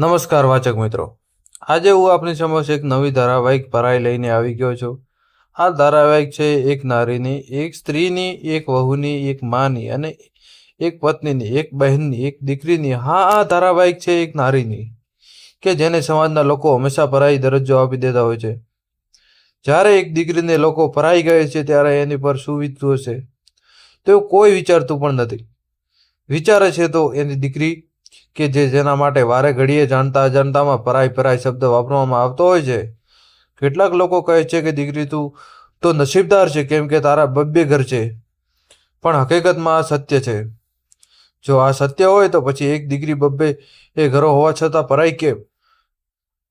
નમસ્કાર વાચક મિત્રો. આજે હું આપની સમક્ષ એક નવી ધારાવાહિક ભરાઈ લઈને આવી ગયો છું. આ ધારાવાહિક છે એક નારીની, એક સ્ત્રીની, એક વહુની, એક માની અને એક પત્નીની, એક બહેનની, એક દીકરીની. હા, આ ધારાવાહિક છે એક નારીની, કે જેને સમાજના લોકો હંમેશા પરાઈ દરજ્જો આપી દેતા હોય છે. જ્યારે એક દીકરીને લોકો પરાઈ ગયે છે ત્યારે એની પર શું વીતતું હશે? તેવું કોઈ વિચારતું પણ નથી. વિચારે છે તો એની દીકરી કે જે જેના માટે વારે ઘડીએ જાણતા અજાણતામાં પરાઈ પરાય શબ્દ વાપરવામાં આવતો હોય છે? કેટલાક લોકો કહે છે કે, દીકરી, તું, તો નસીબદાર છે, કેમ કે તારા બબ્બે ઘર છે. પણ હકીકતમાં આ સત્ય છે. જો આ સત્ય હોય તો પછી એક દીકરી બબ્બે એ ઘરો હોવા છતાં પરાઈ કેમ?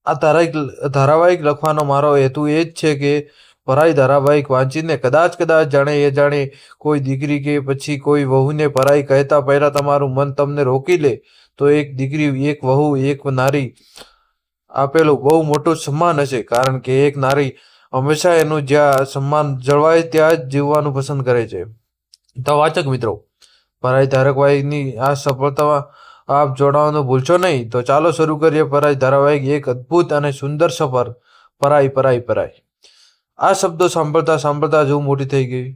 આ ધારાવાહિક ધારાવાહિક લખવાનો મારો હેતુ એ જ છે કે પરાઈ ધારાવાહિક વાંચીને કદાચ કદાચ જાણે એ જાણે કોઈ દીકરી કે પછી કોઈ વહુને પરાઈ કહેતા પહેલા તમારું મન તમને રોકી લે, તો એક દીકરી, એક વહુ, એક નારી આપેલું બહુ મોટું સન્માન હશે. કારણ કે એક નારી હંમેશા એનું જ્યાં સન્માન જળવાય ત્યાં જ જીવવાનું પસંદ કરે છે. તો વાચક મિત્રો, પરાઈ ધારાવાહિકની આ સફળતામાં આપ જોડાવાનું ભૂલશો નહીં. તો ચાલો શરૂ કરીએ પરાઈ ધારાવાહિક એક અદ્ભુત અને સુંદર સફર. પરાઈ પરાઈ પરાઈ. આ શબ્દો સાંભળતા સાંભળતા જ હું મોટી થઈ ગઈ.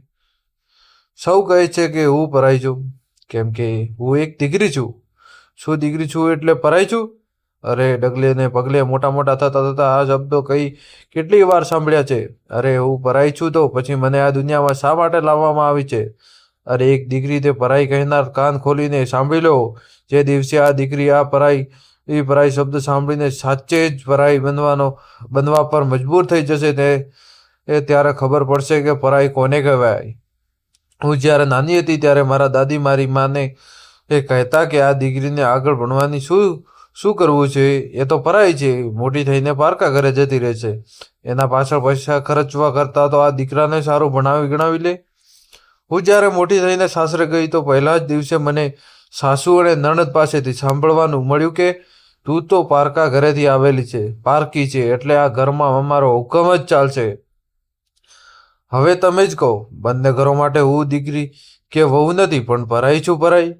સૌ કહે છે કે હું પરાઈ છું. કેમ કે હું એક દીકરી છું. શું દીકરી છું એટલે પરાઈ છું? અરે, ડગલે ને પગલે મોટા મોટા થતા થતા આ શબ્દો કઈ કેટલી વાર સાંભળ્યા છે? અરે, હું પરાઈ છું તો પછી મને આ દુનિયામાં શા માટે લાવવામાં આવી છે? અરે, એક દીકરી તે પરાઈ કહેનાર કાન ખોલીને સાંભળી લો. જે દિવસે આ દીકરી આ પરાઈ, એ પરાઈ શબ્દ સાંભળીને સાચે જ પરાઈ બનવાનો, બનવા પર મજબૂર થઈ જશે તે એ ત્યારે ખબર પડશે કે પરાઈ કોને કહેવાય. હું જ્યારે નાની હતી ત્યારે મારા દાદી મારી માને એ કહેતા કે આ દીકરીને આગળ ભણવાની શું શું કરવું છે? એ તો પરાઈ છે. મોટી થઈને પારકા ઘરે જતી રહે છે. એના પાછળ પૈસા ખર્ચવા કરતાં તો આ દીકરાને સારું ભણાવી ગણાવી લે. હું જ્યારે મોટી થઈને સાસરે ગઈ તો પહેલા જ દિવસે મને સાસુ અને નણદ પાસેથી સાંભળવાનું મળ્યું કે તું તો પારકા ઘરેથી આવેલી છે. પારકી છે એટલે આ ઘરમાં અમારો હુકમ જ ચાલશે. હવે તમે જ કહો બંને ઘરો માટે હું દીકરી કે વહુ નથી પણ પરાઈ છું પરાઈ.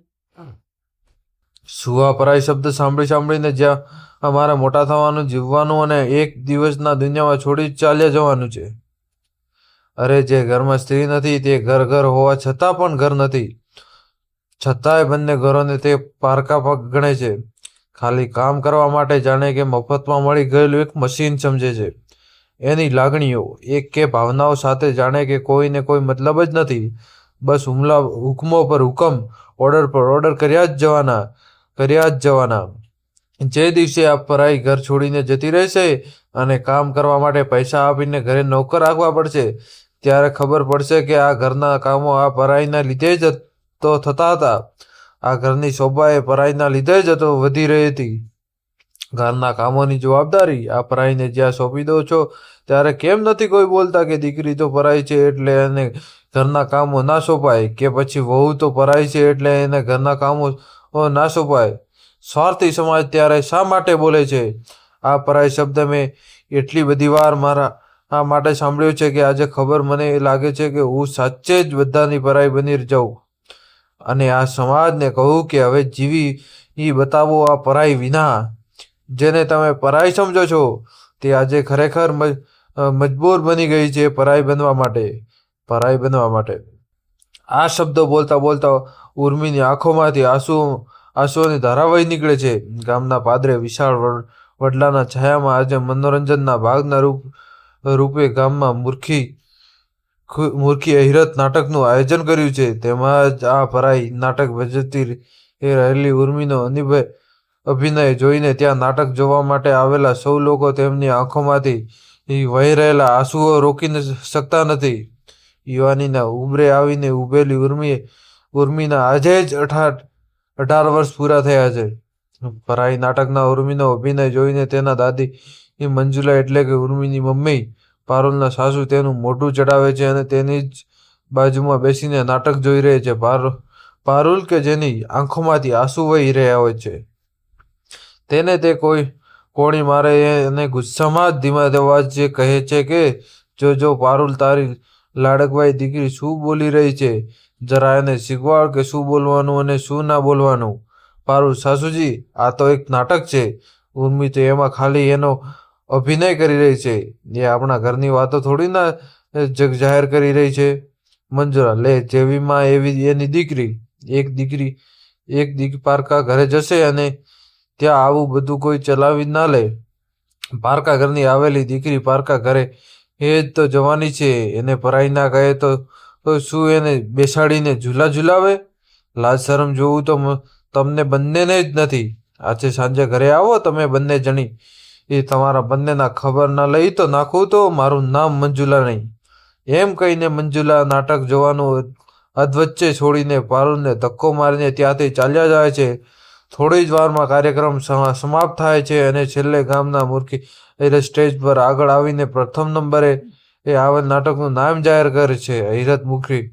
સુવા પરાઈ શબ્દ સાંભળી સાંભળીને જ્યાં અમારે મોટા થવાનું જીવવાનું અને એક દિવસના દુનિયામાં છોડી ચાલ્યા જવાનું છે? અરે જે ઘરમાં સ્ત્રી નથી તે ઘર ઘર હોવા છતાં પણ ઘર નથી. છતાંય બંને ઘરોને તે પારકા પગ ગણે છે. ખાલી કામ કરવા માટે જાણે કે મફતમાં મળી ગયેલું એક મશીન સમજે છે. એની લાગણીઓ, એક કે ભાવનાઓ સાથે જાણે કે કોઈને કોઈ મતલબ જ નથી. બસ હુમલા, હુકમો પર હુકમ ઓર્ડર પર ઓર્ડર કર્યા જ જવાના, કર્યા જ જવાના. જે દિવસે આ પરાઈ ઘર છોડીને જતી રહેશે અને કામ કરવા માટે પૈસા આપીને ઘરે નોકર રાખવા પડશે, ત્યારે ખબર પડશે કે આ ઘરના કામો આ પરાઈના લીધે જ તો, થતા હતા. આ ઘરની શોભા એ પરાઈના લીધે જ તો વધી રહી હતી. ઘરના કામોની જવાબદારી આ પરાઈને જ્યાં સોંપી દો છો, ત્યારે કેમ નથી કોઈ બોલતા કે દીકરી તો પરાઈ છે એટલે એને ઘરના કામો ના સોંપાય, કે પછી વહુ તો પરાઈ છે એટલે એને ઘરના કામો ના સોંપાય? સ્વાર્થી સમાજ ત્યારે શા માટે બોલે છે? આ પરાય શબ્દ મેં એટલી બધી વાર મારા, આ માટે સાંભળ્યું છે કે આજે ખબર મને એ લાગે છે કે હું સાચે જ બધાની પરાઈ બની જાઉં. અને આ સમાજને કહું કે હવે જીવી એ બતાવો આ પરાઈ વિના. જેને તમે પરાઈ સમજો છો, તે આજે ખરેખર મજબૂર બની ગઈ છે પરાઈ બનવા માટે, પરાઈ બનવા માટે. આ શબ્દો બોલતા બોલતા ઉર્મીની આંખોમાંથી આંસુ, આંસુઓની ધારા વહી નીકળે છે. ગામના પાદરે વિશાળ વડ- વડલાના છાયામાં આજે મનોરંજનના ભાગના રૂપ, રૂપે ગામમાં મૂર્ખી મૂર્ખી અહિરત નાટકનું આયોજન કર્યું છે. તેમાં જ આ ભરાઈ નાટક ભજવતી રહેલી ઉર્મીનો અનિભય અભિનય જોઈને ત્યાં નાટક જોવા માટે આવેલા સૌ લોકો તેમની આંખોમાંથી વહી રહેલા આંસુઓ રોકી શકતા નથી. યુવાનીના ઉંબરે આવીને ઉભેલી ઉર્મી ઉર્મિના આજે જ અઢાર અઢાર વર્ષ પૂરા થયા છે. ભરાઈ નાટકના ઉર્મીનો અભિનય જોઈને તેના દાદી એ મંજુલા એટલે કે ઉર્મિની મમ્મી પારુલના સાસુ તેનું મોઢું ચડાવે છે અને તેની જ બાજુમાં બેસીને નાટક જોઈ રહે છે. પારુલ કે જેની આંખોમાંથી આંસુ વહી રહ્યા હોય છે. તેને તે કોઈ કોણી મારે અને ગુસ્સામાં જ ધીમા અવાજ કહે છે કે, જો જો, પારુલ, તારી લાડકવાઈ દીકરી શું બોલી રહી છે? જરા એને શીખવાડ કે શું બોલવાનું અને શું ના બોલવાનું. પારુલ, સાસુજી, આ તો એક નાટક છે. ઉર્મી તો એમાં ખાલી એનો અભિનય કરી રહી છે. એ આપણા ઘરની વાતો થોડી ના જગ જાહેર કરી રહી છે. મંજુરા, લે, જેવીમાં એવી એની દીકરી, એક દીકરી, એક દીક પારકા ઘરે જશે અને ત્યાં આવું બધું કોઈ ચલાવી ના લે. પારકા ઘરની આવેલી દીકરી પારકા ઘરે, એ જ તો જવાની છે, એને પરાઈ ના કહે તો શું એને બેસાડીને ઝૂલા ઝૂલાવે? લાજ શરમ જોવું તો તમને બંનેને જ નથી. આજે સાંજે ઘરે આવો, તમે બંને જણી. એ તમારા બંનેના ખબર ના લઈ તો નાખું તો મારું નામ મંજુલા નહીં. એમ કહીને મંજુલા નાટક જોવાનું અધવચ્ચે છોડીને પારુલને ધક્કો મારીને ત્યાંથી ચાલ્યા જાય છે. થોડી જ વારમાં કાર્યક્રમ સમ- સમાપ્ત થાય છે અને છેલ્લે ગામના મૂર્ખી એ સ્ટેજ પર આગળ આવીને પ્રથમ નંબરે એ આવેલ નાટકનું નામ જાહેર કરે છે. હીરત મુખી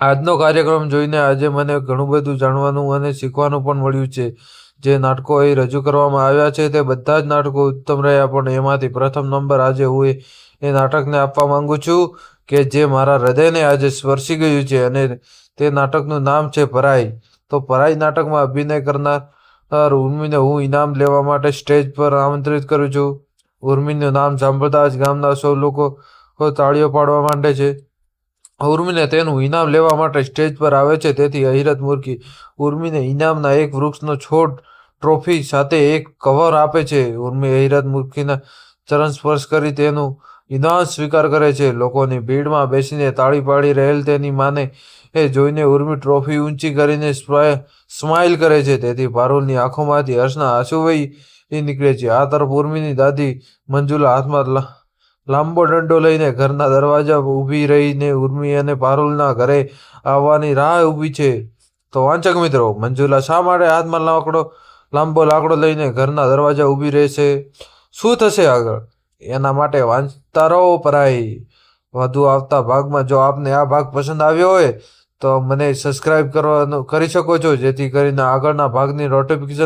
આજનો કાર્યક્રમ જોઈને આજે મને ઘણું બધું જાણવાનું અને શીખવાનું પણ મળ્યું છે. જે નાટકો અહીં રજૂ કરવામાં આવ્યા છે તે બધા જ નાટકો ઉત્તમ રહ્યા, પણ એમાંથી પ્રથમ નંબર આજે હું એ- નાટકને આપવા માંગુ છું કે જે મારા હૃદયને આજે સ્પર્શી ગયું છે અને તે નાટકનું નામ છે પરાઈ તો પરાઈ નાટકમાં અભિનય કરનાર ઉર્મીને હું ઇનામ લેવા માટે સ્ટેજ પર આમંત્રિત કરું છું. ઉર્મીનું નામ સાંભળતા જ ગામના સૌ લોકો તાળીઓ પાડવા માંડે છે. ઉર્મીને તેનું ઇનામ લેવા માટે સ્ટેજ પર આવે છે, તેથી અહિરત મૂર્ખી ઉર્મિને ઇનામના એક વૃક્ષનો છોડ ટ્રોફી સાથે એક કવર આપે છે. ઉર્મી અહિરત મૂર્ખીના ચરણ સ્પર્શ કરી તેનું ઇનામ સ્વીકાર કરે છે. લોકોની ભીડમાં બેસીને તાળી પાડી રહેલ તેની માને એ જોઈને ઉર્મી ટ્રોફી ઊંચી કરીને સ્માઇ- સ્માઇલ કરે છે. તેથી પારુલની આંખોમાંથી હર્ષના આંસુ વહી નીકળે છે. આ તરફ ઉર્મીની દાદી મંજુલા હાથમાં લાંબો દંડો લઈને ઘરના દરવાજા ઊભી રહીને ઉર્મી અને પારુલના ઘરે આવવાની રાહ ઊભી છે. તો વાંચક મિત્રો, મંજુલા શા માટે હાથમાં લાકડો, લાંબો લાકડો લઈને ઘરના દરવાજા ઊભી રહેશે? શું થશે આગળ? એના માટે વાંચતા રહો પરાઈ. વધુ આવતા ભાગમાં જો આપને આ ભાગ પસંદ આવ્યો હોય, તો મને સબસ્ક્રાઇબ કરવાનું, કરી શકો છો, જેથી કરીને આગળના ભાગની નોટિફિકેશન